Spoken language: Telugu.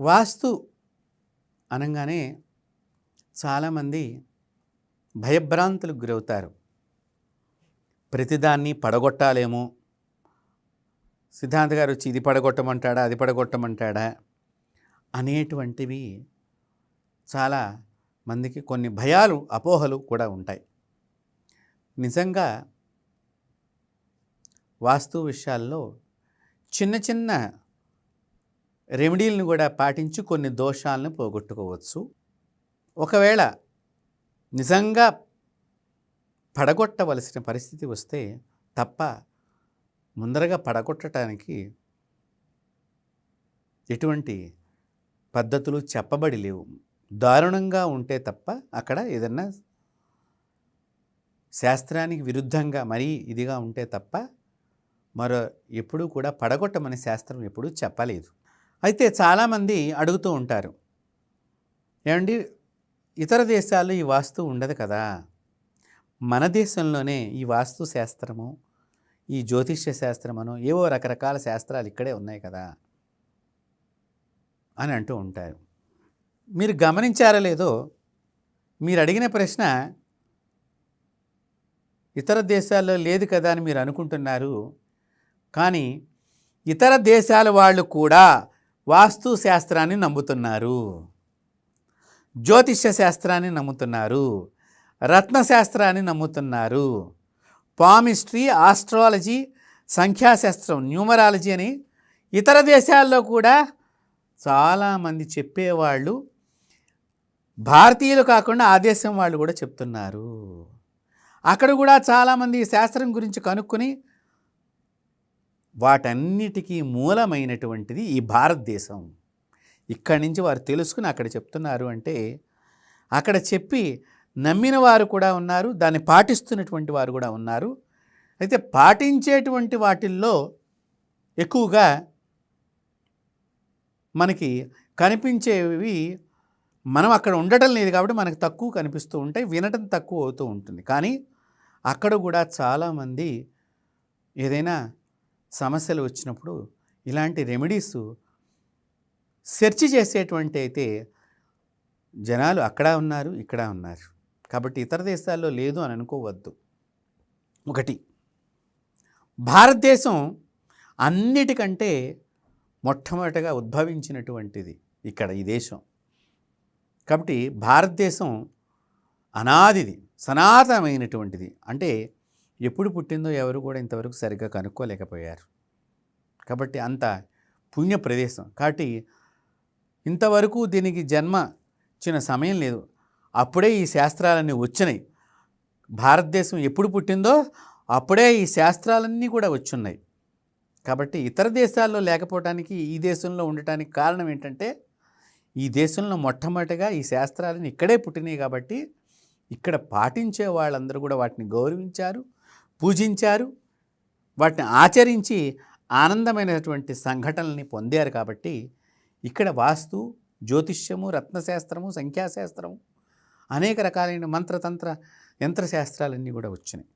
వాస్తు అనగానే చాలామంది భయభ్రాంతులకు గురవుతారు. ప్రతిదాన్ని పడగొట్టాలేమో. సిద్ధాంత్ గారు వచ్చి ఇది పడగొట్టమంటాడా అది పడగొట్టమంటాడా అనేటువంటివి చాలా మందికి కొన్ని భయాలు అపోహలు కూడా ఉంటాయి. నిజంగా వాస్తు విషయాల్లో చిన్న చిన్న రెమెడీలను కూడా పాటించి కొన్ని దోషాలను పోగొట్టుకోవచ్చు. ఒకవేళ నిజంగా పడగొట్టవలసిన పరిస్థితి వస్తే తప్ప ముందరగా పడగొట్టడానికి ఎటువంటి పద్ధతులు చెప్పబడి లేవు. దారుణంగా ఉంటే తప్ప అక్కడ ఏదన్నా శాస్త్రానికి విరుద్ధంగా మరీ ఇదిగా ఉంటే తప్ప మరో ఎప్పుడూ కూడా పడగొట్టమని శాస్త్రం ఎప్పుడూ చెప్పలేదు. అయితే చాలామంది అడుగుతూ ఉంటారు ఏమండి ఇతర దేశాల్లో ఈ వాస్తు ఉండదు కదా? మన దేశంలోనే ఈ వాస్తు శాస్త్రము ఈ జ్యోతిష్య శాస్త్రమును ఏవో రకరకాల శాస్త్రాలు ఇక్కడే ఉన్నాయి కదా? అని అంటూ ఉంటారు. మీరు గమనించారో లేదో మీరు అడిగిన ప్రశ్న ఇతర దేశాల్లో లేదు కదా? అని మీరు అనుకుంటున్నారు. కానీ ఇతర దేశాల వాళ్ళు కూడా వాస్తు శాస్త్రాన్ని నమ్ముతున్నారు. జ్యోతిష్య శాస్త్రాన్ని నమ్ముతున్నారు. రత్నశాస్త్రాన్ని నమ్ముతున్నారు. పామిస్ట్రీ ఆస్ట్రాలజీ సంఖ్యాశాస్త్రం న్యూమరాలజీ అని ఇతర దేశాల్లో కూడా చాలామంది చెప్పేవాళ్ళు భారతీయులు కాకుండా ఆ దేశం వాళ్ళు కూడా చెప్తున్నారు. అక్కడ కూడా చాలామంది శాస్త్రం గురించి కనుక్కొని వాటన్నిటికీ మూలమైనటువంటిది ఈ భారతదేశం. ఇక్కడి నుంచి వారు తెలుసుకుని అక్కడ చెప్తున్నారు అంటే అక్కడ చెప్పి నమ్మిన వారు కూడా ఉన్నారు దాన్ని పాటిస్తున్నటువంటి వారు కూడా ఉన్నారు. అయితే పాటించేటువంటి వాటిల్లో ఎక్కువగా మనకి కనిపించేవి మనం అక్కడ ఉండటం లేదు కాబట్టి మనకు తక్కువ కనిపిస్తూ ఉంటాయి వినటం తక్కువ అవుతూ ఉంటుంది. కానీ అక్కడ కూడా చాలామంది ఏదైనా సమస్యలు వచ్చినప్పుడు ఇలాంటి రెమెడీస్ సెర్చ్ చేసేటువంటి అయితే జనాలు అక్కడ ఉన్నారు ఇక్కడ ఉన్నారు. కాబట్టి ఇతర దేశాల్లో లేదు అని అనుకోవద్దు. ఒకటి భారతదేశం అన్నిటికంటే మొట్టమొదటగా ఉద్భవించినటువంటిది ఇక్కడ ఈ దేశం. కాబట్టి భారతదేశం అనాదిది సనాతనమైనటువంటిది. అంటే ఎప్పుడు పుట్టిందో ఎవరు కూడా ఇంతవరకు సరిగ్గా కనుక్కోలేకపోయారు. కాబట్టి అంత పుణ్య ప్రదేశం. కాబట్టి ఇంతవరకు దీనికి జన్మ ఇచ్చిన సమయం లేదు. అప్పుడే ఈ శాస్త్రాలన్నీ వచ్చినాయి. భారతదేశం ఎప్పుడు పుట్టిందో అప్పుడే ఈ శాస్త్రాలన్నీ కూడా వచ్చున్నాయి. కాబట్టి ఇతర దేశాల్లో లేకపోవటానికి ఈ దేశంలో ఉండటానికి కారణం ఏంటంటే ఈ దేశంలో మొట్టమొదటిగా ఈ శాస్త్రాలను ఇక్కడే పుట్టినాయి కాబట్టి ఇక్కడ పాటించే వాళ్ళందరూ కూడా వాటిని గౌరవించారు. పూజించారు వాటిని ఆచరించి ఆనందమైనటువంటి సంఘటనల్ని పొందారు కాబట్టి ఇక్కడ వాస్తు జ్యోతిష్యము రత్నశాస్త్రము సంఖ్యాశాస్త్రము అనేక రకాలైన మంత్రతంత్ర యంత్రశాస్త్రాలన్నీ కూడా వచ్చినాయి.